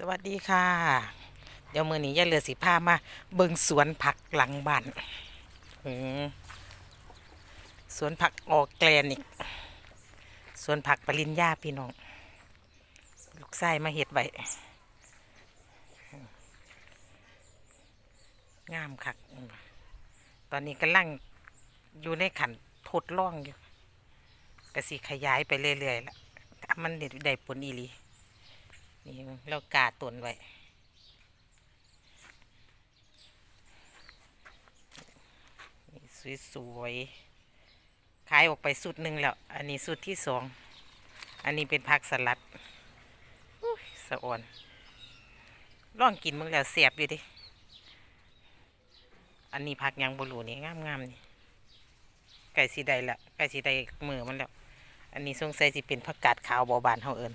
สวัสดีค่ะ เดี๋ยวมือนี้ย่าเหลือสีผ้ามา เบิงสวนผักหลังบ้านสวนผักออกแกลนิกสวนผักปริญญาพี่น้อง ลูกไส้มาเห็ดไว้งามคัก ตอนนี้กำลังอยู่ในขันทดลองอยู่กระสิขยายไปเรื่อยๆละถ้ามันเด็ดได้ผลอีหลี นี่เรากาตุนไว้นี่สวยๆขายออกไปสุดหนึ่งแล้ว อันนี้สุดที่สอง อันนี้เป็นผักสลัดสะอ่อนลองกินมึงแล้วเสียบอยู่ดิ อันนี้ผักยังบรูนี่งามๆนี่ ไก่สีใดละไก่สีใดมือมันแล้ว อันนี้สงสัยสิเป็นผักกาดขาวบอบานเฮาเอิญ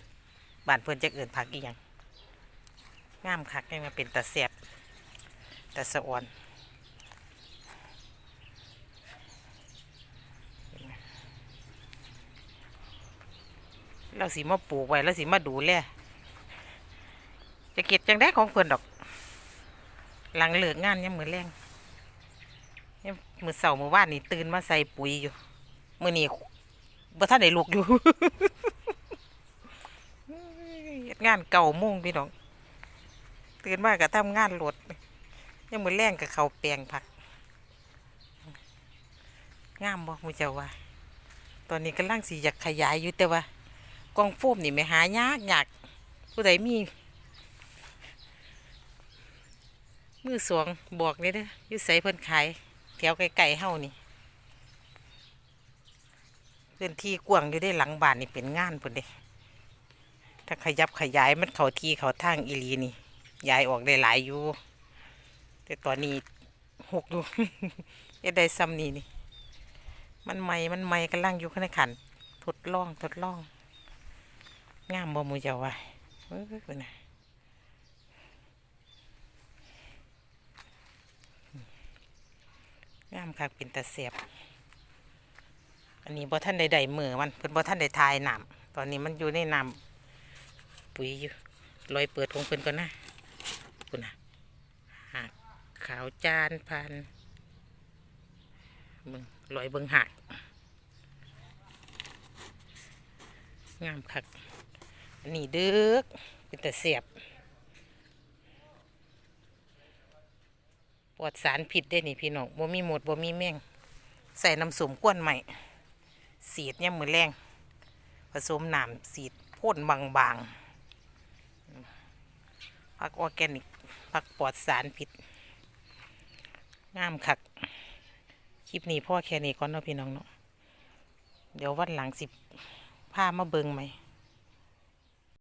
บ้านเพื่อนจะเอื่นผักอีหยังงามคักให้มาเป็นตะเสียบตะสะอ่อนเราสิมาปลูกไว้แล้วสิมาดูแลจะเก็บจังได้ของเพื่อนดอก หลังเลิกงานยังมือแรงยังมือเสาร์มือว่านนี่ตื่นมาใส่ปุ๋ยอยู่มือนี้บ่ท่านได้ลูกอยู่ งานเก่ามุ่งพี่น้องตื่นมาก็ทำงานรถยังมือแรงกับเขาแปลงผักงามบ่มูเจ้าว่า ตอนนี้กำลังสิอยากขยายอยู่แต่ว่ากองโฟมนี่ไม่หายากยากผู้ใดมี มือสวงบอกเลยเด้อยู่ใส่เพิ่นขายแถวไกลๆเฮานี่พื้นที่กว้างอยู่ได้หลังบ้านนี่เป็นงานพุ่นเด้ ถ้าขยับขยายมันเขาทีเขาทางอีลีนี่ยายออกได้หลายอยู่ แต่ตอนนี้หกอยู่จะได้ซ้ำนี่นี่ มันใหม่มันใหม่กำลังอยู่ขณะขันทดลองทดลอง งามบ่มูเจ้าว่าเอ้ยคุณนะงามคักเป็นตาเสียบ อันนี้บ่ท่านใดๆมือมันเพิ่นบ่ท่านใดทายน้ำตอนนี้มันอยู่ในน้ำ ปุ๋ยอยู่รอยเปิดของเพิ่นก่อนนะคุณนะหักขาวจานพันเบิ่งรอยเบิ่งหักงามคักอันนี้เด้อเป็นแต่เสียบปลอดสารผิดได้นี่พี่น้องบ่มีหมดบ่มีแมงใส่น้ำสมก้วนใหม่สีดเนี่ยมมือแรงผสมน้ำสีดพ่นบางๆ ผักออร์แกนิกผักปลอดสารพิษงามคัก คลิปนี้พ่อแค่นี้ก่อนเนาะพี่น้องเนาะเดี๋ยววันหลังสิบผ้ามาเบิงไหม